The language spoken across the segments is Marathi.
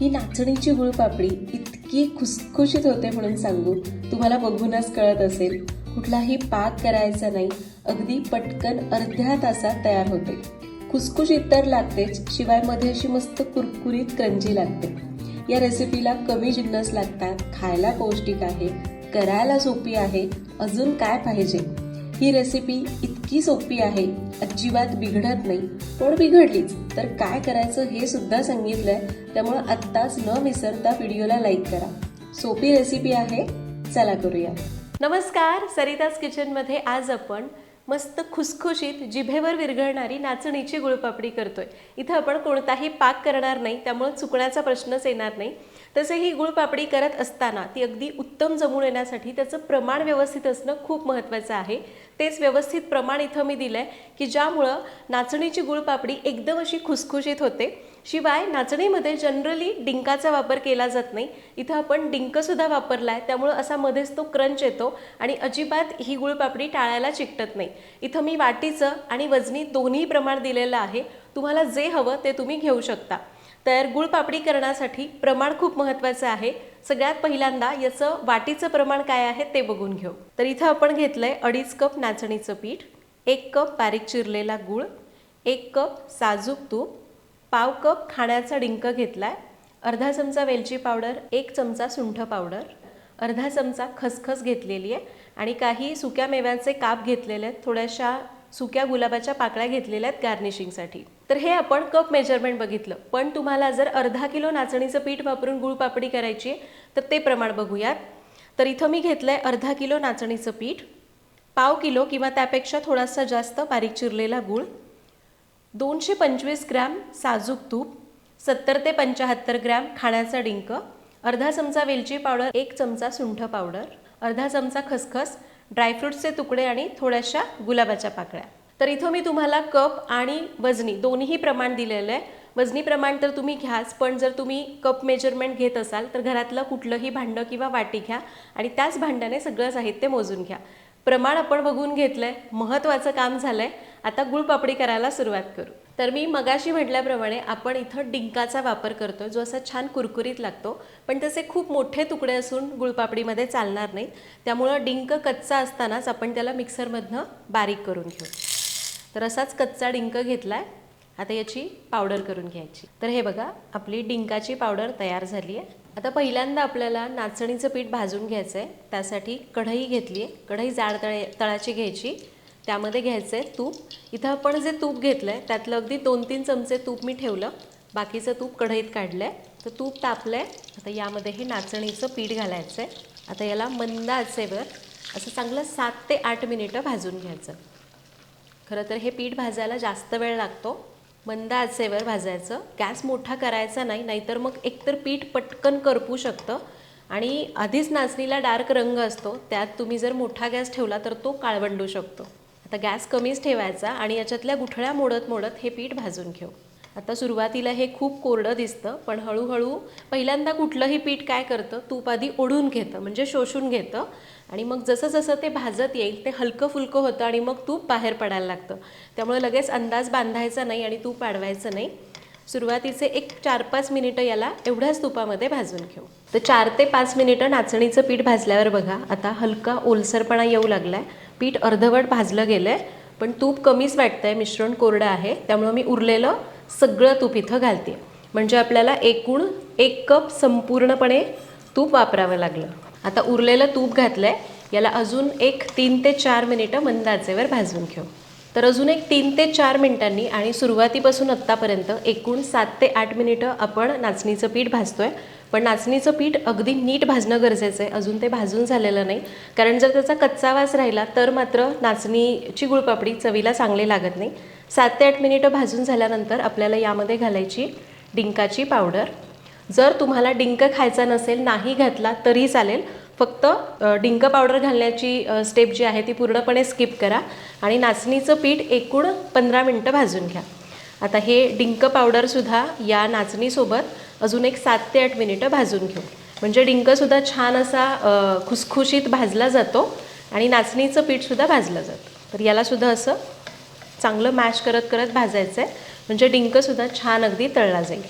ही नाचणीची गुळपापडी इतकी खुसखुशीत होते म्हणून सांगू. तुम्हाला बघूनच कळत असेल कुठलाही पाक करायचा नाही अगदी पटकन अर्ध्या तासात तयार होते. खुसखुशीत तर लागतेच शिवायमध्ये अशी मस्त कुरकुरीत क्रंजी लागते. या रेसिपीला कमी जिन्नस लागतात खायला पौष्टिक आहे करायला सोपी आहे अजून काय पाहिजे? ही रेसिपी इतकी सोपी आहे. अजिबात बिघडत नाही. पण बिघडलीच. तर काय करायचं हे सुद्धा सांगितलंय. त्यामुळं आत्ताच न विसरता व्हिडिओला लाईक करा. सोपी रेसिपी आहे. चला करूया. नमस्कार. सरिताज किचनमध्ये आज आपण मस्त खुसखुशीत जिभेवर विरघळणारी नाचणीची गुळपापडी करतोय. इथं आपण कोणताही पाक करणार नाही त्यामुळे चुकण्याचा प्रश्नच येणार नाही. तसे ही गुळपापडी करत असताना ती अगदी उत्तम जमून येण्यासाठी त्याचं प्रमाण व्यवस्थित असणं खूप महत्त्वाचं आहे. तेच व्यवस्थित प्रमाण इथं मी दिलं आहे की ज्यामुळं नाचणीची गुळपापडी एकदम अशी खुसखुशीत होते. शिवाय नाचणीमध्ये जनरली डिंकाचा वापर केला जात नाही. इथं आपण डिंकसुद्धा वापरला आहे त्यामुळं असा मध्येच तो क्रंच येतो आणि अजिबात ही गुळपापडी टाळायला चिकटत नाही. इथं मी वाटीचं आणि वजनी दोन्ही प्रमाण दिलेलं आहे. तुम्हाला जे हवं ते तुम्ही घेऊ शकता. तर गुळपापडी करण्यासाठी प्रमाण खूप महत्त्वाचं आहे. सगळ्यात पहिल्यांदा याचं वाटीचं प्रमाण काय आहे ते बघून घेऊ. तर इथं आपण घेतलंय अडीच कप नाचणीचं पीठ एक कप बारीक चिरलेला गूळ एक कप साजूक तूप पाव कप खाण्याचा डिंक घेतला आहे अर्धा चमचा वेलची पावडर एक चमचा सुंठ पावडर अर्धा चमचा खसखस घेतलेली आहे आणि काही सुक्या मेव्यांचे काप घेतलेले आहेत. थोड्याशा सुक्या गुलाबाच्या पाकळ्या घेतलेल्या आहेत गार्निशिंगसाठी तर हे आपण कप मेजरमेंट बघितलं. पण तुम्हाला जर अर्धा किलो नाचणीचं पीठ वापरून गुळपापडी करायची आहे तर ते प्रमाण बघूयात. तर इथं मी घेतलं आहे अर्धा किलो नाचणीचं पीठ पाव किलो किंवा त्यापेक्षा थोडासा जास्त बारीक चिरलेला गूळ दोनशे पंचवीस ग्रॅम साजूक तूप सत्तर ते पंच्याहत्तर ग्रॅम खाण्याचा डिंक अर्धा चमचा वेलची पावडर एक चमचा सुंठ पावडर अर्धा चमचा खसखस ड्रायफ्रुट्सचे तुकडे आणि थोड्याशा गुलाबाच्या पाकळ्या. तर इथं मी तुम्हाला कप आणि वजनी दोन्हीही प्रमाण दिलेलं आहे. वजनी प्रमाण तर तुम्ही घ्याच पण जर तुम्ही कप मेजरमेंट घेत असाल तर घरातलं कुठलंही भांडं किंवा वाटी घ्या आणि त्याच भांड्याने सगळं साहित्य मोजून घ्या. प्रमाण आपण बघून घेतलं आहे महत्त्वाचं काम झालं आहे आता गुळपापडी करायला सुरुवात करू. तर मी मगाशी म्हटल्याप्रमाणे आपण इथं डिंकाचा वापर करतो जो असा छान कुरकुरीत लागतो पण तसे खूप मोठे तुकडे असून गुळपापडीमध्ये चालणार नाहीत. त्यामुळं डिंक कच्चा असतानाच आपण त्याला मिक्सरमधनं बारीक करून घेऊ. तर असाच कच्चा डिंक घेतलाय. आता याची पावडर करून घ्यायची. तर हे बघा आपली डिंकाची पावडर तयार झाली आहे. आता पहिल्यांदा आपल्याला नाचणीचं पीठ भाजून घ्यायचं आहे त्यासाठी कढई घेतली आहे कढई जाड तळे तळाची घ्यायची. त्यामध्ये घ्यायचं आहे तूप. इथं आपण जे तूप घेतलं आहे त्यातलं अगदी दोन तीन चमचे तूप मी ठेवलं. बाकीचं तूप कढईत काढलं आहे तर तूप तापलं आहे आता यामध्ये हे नाचणीचं पीठ घालायचं आहे आता याला मंद आचेवर असं चांगलं सात ते आठ मिनिटं भाजून घ्यायचं. खरं तर हे पीठ भाजायला जास्त वेळ लागतो. मंद आचेवर भाजायचं. गॅस मोठा करायचा नाही नाहीतर मग एकतर पीठ पटकन करपू शकतं. आणि आधीच नाचणीला डार्क रंग असतो. त्यात तुम्ही जर मोठा गॅस ठेवला तर तो काळवंडू शकतो. आता गॅस कमीच ठेवायचा आणि याच्यातल्या गुठळ्या मोडत मोडत हे पीठ भाजून घेऊ. आता सुरुवातीला हे खूप कोरडं दिसतं पण हळूहळू पहिल्यांदा कुठलंही पीठ काय करतं तूप आधी ओढून घेतं म्हणजे शोषून घेतं आणि मग जसं जसं ते भाजत येईल ते हलकं फुलकं होतं आणि मग तूप बाहेर पडायला लागतं. त्यामुळे लगेच अंदाज बांधायचा नाही आणि तूप वाढवायचं नाही. सुरुवातीचे एक चार पाच मिनिटं याला एवढ्याच तुपामध्ये भाजून घेऊ. तर चार ते पाच मिनिटं नाचणीचं पीठ भाजल्यावर बघा आता हलका ओलसरपणा येऊ लागला आहे पीठ अर्धवट भाजलं गेलं आहे पण तूप कमीच वाटतं आहे मिश्रण कोरडं आहे त्यामुळं मी उरलेलं सगळं तूप इथं घालते. म्हणजे आपल्याला एकूण एक कप संपूर्णपणे तूप वापरावं लागलं. आता उरलेलं तूप घातलं आहे याला अजून एक तीन ते चार मिनिटं मंदाचेवर भाजून घेऊ. तर अजून एक तीन ते चार मिनिटांनी आणि सुरुवातीपासून आत्तापर्यंत एकूण सात ते आठ मिनिटं आपण नाचणीचं पीठ भाजतोय. पण नाचणीचं पीठ अगदी नीट भाजणं गरजेचं आहे. अजून ते भाजून झालेलं नाही. कारण जर त्याचा कच्चा वास राहिला तर मात्र नाचणीची गुळपापडी चवीला चांगली लागत नाही. सात ते आठ मिनिटं भाजून झाल्यानंतर आपल्याला यामध्ये घालायची डिंकाची पावडर. जर तुम्हाला डिंक खायचा नसेल नाही घातला तरी चालेल. फक्त डिंक पावडर घालण्याची स्टेप जी आहे ती पूर्णपणे स्किप करा आणि नाचणीचं पीठ एकूण पंधरा मिनटं भाजून घ्या. आता हे डिंक पावडरसुद्धा या नाचणीसोबत अजून एक सात ते आठ मिनिटं भाजून घेऊ. म्हणजे डिंकसुद्धा छान असा खुसखुशीत भाजला जातो आणि नाचणीचं पीठसुद्धा भाजलं जातं. तर यालासुद्धा असं चांगलं मॅश करत करत भाजायचं आहे म्हणजे डिंकसुद्धा छान अगदी तळला जाईल.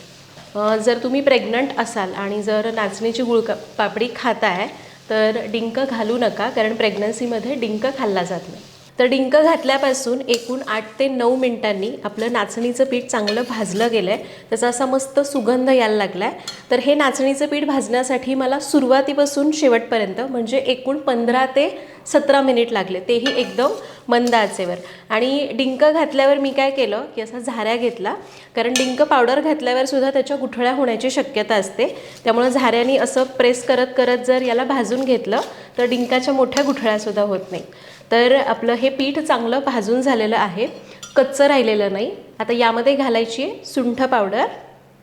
जर तुम्ही प्रेग्नंट असाल आणि जर नाचणीची गुळ पापडी खाताय तर डिंक घालू नका कारण प्रेग्नन्सीमध्ये डिंक खाल्ला जात नाही. तर डिंक घातल्यापासून एकूण आठ ते नऊ मिनिटांनी आपलं नाचणीचं पीठ चांगलं भाजलं गेलं आहे त्याचा असा मस्त सुगंध यायला लागला आहे तर हे नाचणीचं पीठ भाजण्यासाठी मला सुरुवातीपासून शेवटपर्यंत म्हणजे एकूण पंधरा ते सतरा मिनिट लागले. तेही एकदम मंद आचेवर आणि डिंक घातल्यावर मी काय केलं की असा झाऱ्या घेतला. कारण डिंक पावडर घातल्यावर सुद्धा त्याच्या गुठळ्या होण्याची शक्यता असते. त्यामुळं झाऱ्याने असं प्रेस करत करत जर याला भाजून घेतलं तर डिंकाच्या मोठ्या गुठळ्यासुद्धा होत नाही तर आपलं हे पीठ चांगलं भाजून झालेलं आहे. कच्चं राहिलेलं नाही. आता यामध्ये घालायची आहे सुंठ पावडर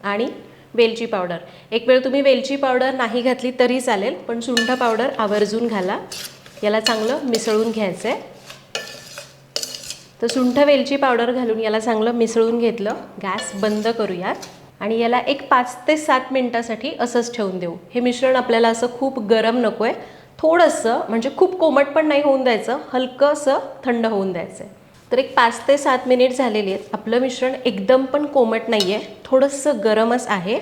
आणि वेलची पावडर. एक वेळ तुम्ही वेलची पावडर नाही घातली तरी चालेल पण सुंठ पावडर आवर्जून घाला. याला चांगलं मिसळून घ्यायचं आहे तर सुंठ वेलची पावडर घालून याला चांगलं मिसळून घेतलं. गॅस बंद करूयात. आणि याला एक पाच ते सात मिनटासाठी असंच ठेवून देऊ. हे मिश्रण आपल्याला असं खूप गरम नको आहे थोडंसं म्हणजे खूप कोमट पण नाही होऊन द्यायचं हलकं असं थंड होऊन द्यायचं आहे तर एक पाच ते सात मिनिट झालेली आहेत. आपलं मिश्रण एकदम पण कोमट नाही आहे थोडंसं गरमच आहे.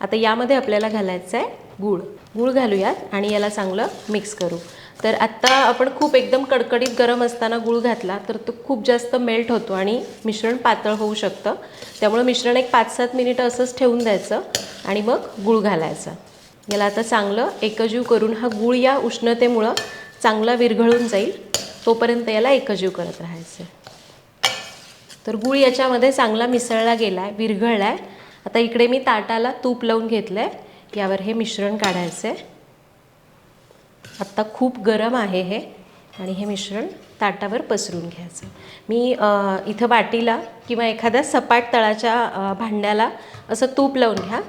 आता यामध्ये आपल्याला घालायचं आहे गूळ. गूळ घालूयात आणि याला चांगलं मिक्स करू. तर आत्ता आपण खूप एकदम कडकडीत गरम असताना गूळ घातला तर तो खूप जास्त मेल्ट होतो आणि मिश्रण पातळ होऊ शकतं. त्यामुळं मिश्रण एक पाच सात मिनिटं असंच ठेवून द्यायचं आणि मग गूळ घालायचं. याला आता चांगलं एकजीव करून हा गूळ या उष्णतेमुळं चांगला विरघळून जाईल. तोपर्यंत याला एकजीव करत राहायचं. तर गूळ याच्यामध्ये चांगला मिसळला गेला आहे विरघळला आहे आता इकडे मी ताटाला तूप लावून घेतलं आहे यावर हे मिश्रण काढायचं आहे आत्ता खूप गरम आहे हे आणि हे मिश्रण ताटावर पसरून घ्यायचं. मी इथं वाटीला किंवा एखाद्या सपाट तळाच्या भांड्याला असं तूप लावून घ्या.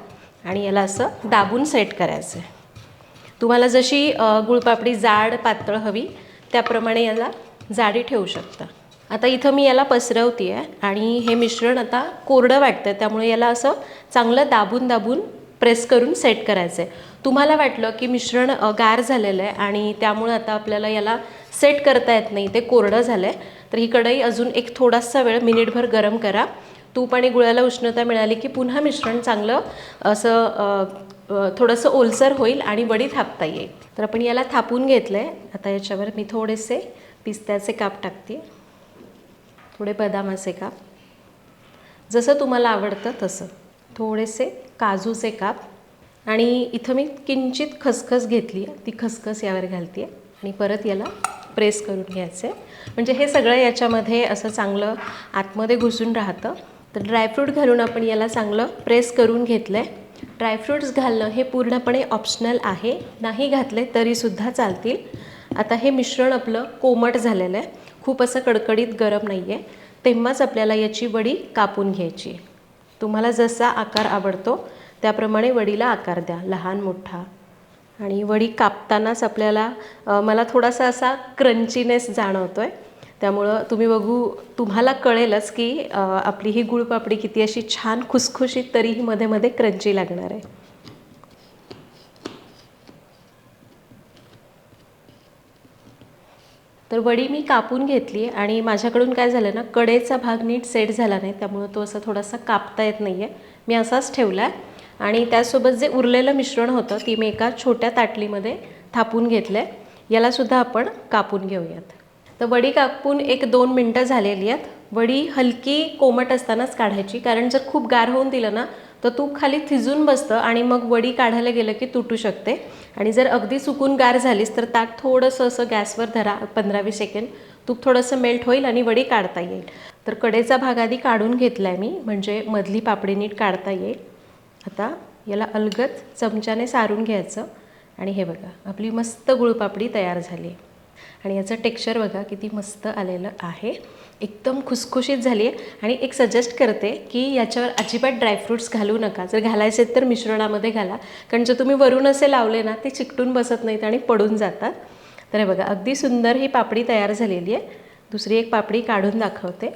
आणि याला असं दाबून सेट करायचं आहे तुम्हाला जशी गुळपापडी जाड पातळ हवी त्याप्रमाणे याला जाडी ठेवू शकता. आता इथं मी याला पसरवते आहे आणि हे मिश्रण आता कोरडं वाटतं त्यामुळे याला असं चांगलं दाबून दाबून प्रेस करून सेट करायचं आहे तुम्हाला वाटलं की मिश्रण गार झालेलं आहे आणि त्यामुळे आता आपल्याला याला सेट करता येत नाही ते कोरडं झालं आहे तर ही कढई अजून एक थोडासा वेळ मिनिटभर गरम करा. तूप आणि गुळाला उष्णता मिळाली की पुन्हा मिश्रण चांगलं असं थोडंसं ओलसर होईल आणि वडी थापता येईल. तर आपण याला थापून घेतलं आहे आता याच्यावर मी थोडेसे पिस्त्याचे काप टाकते. थोडे बदामाचे काप. जसं तुम्हाला आवडतं तसं. थोडेसे काजूचे काप. आणि इथं मी किंचित खसखस घेतली आहे. ती खसखस यावर घालते आहे. आणि परत याला प्रेस करून घ्यायचं आहे. म्हणजे हे सगळं याच्यामध्ये असं चांगलं आतमध्ये घुसून राहतं. तर ड्रायफ्रूट घालून आपण याला चांगलं प्रेस करून घेतलं आहे ड्रायफ्रूट्स घालणं हे पूर्णपणे ऑप्शनल आहे. नाही घातले तरीसुद्धा चालतील. आता हे मिश्रण आपलं कोमट झालेलं आहे. खूप असं कडकडीत गरम नाही आहे तेव्हाच आपल्याला याची वडी कापून घ्यायची. तुम्हाला जसा आकार आवडतो त्याप्रमाणे वडीला आकार द्या. लहान मोठा. आणि वडी कापतानाच आपल्याला मला थोडासा असा क्रंचीनेस जाणवतो आहे त्यामुळं तुम्ही बघू तुम्हाला कळेलच की आपली ही गुळपापडी किती अशी छान खुसखुशीत तरीही मध्ये मध्ये क्रंची लागणार आहे. तर वडी मी कापून घेतली आणि माझ्याकडून काय झालं ना कडेचा भाग नीट सेट झाला नाही त्यामुळं तो असा थोडासा कापता येत नाही आहे मी असाच ठेवला आहे आणि त्यासोबत जे उरलेलं मिश्रण होतं ती मी एका छोट्या ताटलीमध्ये थापून घेतलं आहे यालासुद्धा आपण कापून घेऊयात. तर वडी कापून एक दोन मिनटं झालेली आहेत. वडी हलकी कोमट असतानाच काढायची कारण जर खूप गार होऊन दिलं ना तर तूप खाली थिजून बसतं आणि मग वडी काढायला गेलं की तुटू शकते. आणि जर अगदी सुकून गार झालीस तर ताक थोडंसं असं गॅसवर धरा पंधरा वीस सेकंड तूप थोडंसं मेल्ट होईल आणि वडी काढता येईल. तर कडेचा भाग आधी काढून घेतला आहे मी म्हणजे मधली पापडी नीट काढता येईल. आता याला अलगद चमच्याने सारून घ्यायचं. आणि हे बघा आपली मस्त गुळपापडी तयार झाली. आहे आणि याचं टेक्स्चर बघा किती मस्त आलेलं आहे. एकदम खुसखुशीत झाली आहे. आणि एक सजेस्ट करते की याच्यावर अजिबात ड्रायफ्रूट्स घालू नका. जर घालायचे तर मिश्रणामध्ये घाला. कारण जर तुम्ही वरून असे लावले ना ते चिकटून बसत नाहीत आणि पडून जातात. तर हे बघा अगदी सुंदर ही पापडी तयार झालेली आहे. दुसरी एक पापडी काढून दाखवते.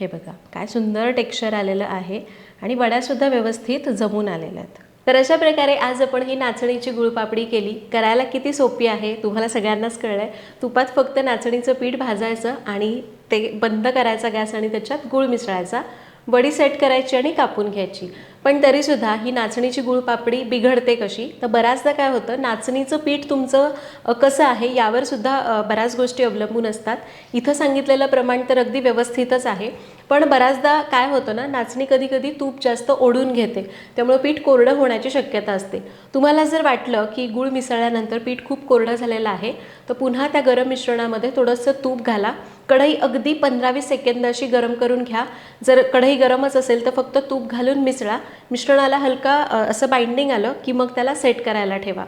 हे बघा काय सुंदर टेक्स्चर आलेलं आहे. आणि वड्यासुद्धा व्यवस्थित जमून आलेल्या आहेत. तर अशा प्रकारे आज आपण ही नाचणीची गुळपापडी केली. करायला किती सोपी आहे तुम्हाला सगळ्यांनाच कळलं आहे तुपात फक्त नाचणीचं पीठ भाजायचं आणि ते बंद करायचा गॅस आणि त्याच्यात गुळ मिसळायचा. बडी सेट करायची आणि कापून घ्यायची. पण तरीसुद्धा ही नाचणीची गुळपापडी बिघडते कशी? तर बऱ्याचदा काय होतं नाचणीचं पीठ तुमचं कसं आहे यावर सुद्धा बऱ्याच गोष्टी अवलंबून असतात. इथं सांगितलेलं प्रमाण तर अगदी व्यवस्थितच आहे. पण बऱ्याचदा काय होतं ना नाचणी कधी कधी तूप जास्त ओढून घेते. त्यामुळे पीठ कोरडं होण्याची शक्यता असते. तुम्हाला जर वाटलं की गूळ मिसळल्यानंतर पीठ खूप कोरडं झालेलं आहे तर पुन्हा त्या गरम मिश्रणामध्ये थोडंसं तूप घाला. कढई अगदी पंधरा वीस सेकंद अशी गरम करून घ्या. जर कढई गरमच असेल तर फक्त तूप घालून मिसळा. मिश्रणाला हलका असं बाइंडिंग आलं की मग त्याला सेट करायला ठेवा.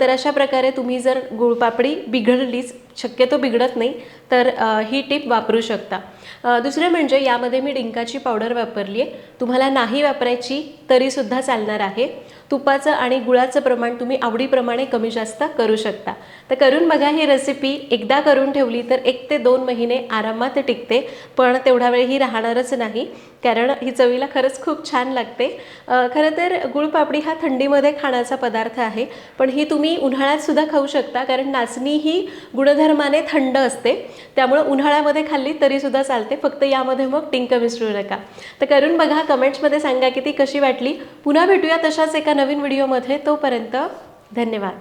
तर अशा प्रकारे तुम्ही जर गुळपापडी बिघडलीच शक्यतो बिघडत नाही तर ही टिप वापरू शकता. दुसरं म्हणजे यामध्ये मी डिंकाची पावडर वापरली आहे. तुम्हाला नाही वापरायची तरीसुद्धा चालणार आहे. तुपाचं आणि गुळाचं प्रमाण तुम्ही आवडीप्रमाणे कमी जास्त करू शकता. तर करून बघा ही रेसिपी एकदा करून ठेवली तर एक ते दोन महिने आरामात टिकते पण तेवढा वेळ ही राहणारच नाही. कारण ही चवीला खरंच खूप छान लागते. खरं तर गुळपापडी हा थंडीमध्ये खाण्याचा पदार्थ आहे पण ही तुम्ही उन्हाळ्यातसुद्धा खाऊ शकता कारण नाचणी ही गुणधर्म गुणधर्माने थंड असते. त्यामुळं उन्हाळ्यामध्ये खाल्ली तरीसुद्धा चालते. फक्त यामध्ये मग टिंक विसरू नका. तर करून बघा कमेंट्समध्ये सांगा की ती कशी वाटली. पुन्हा भेटूया तशाच एका नवीन व्हिडिओमध्ये. तोपर्यंत धन्यवाद.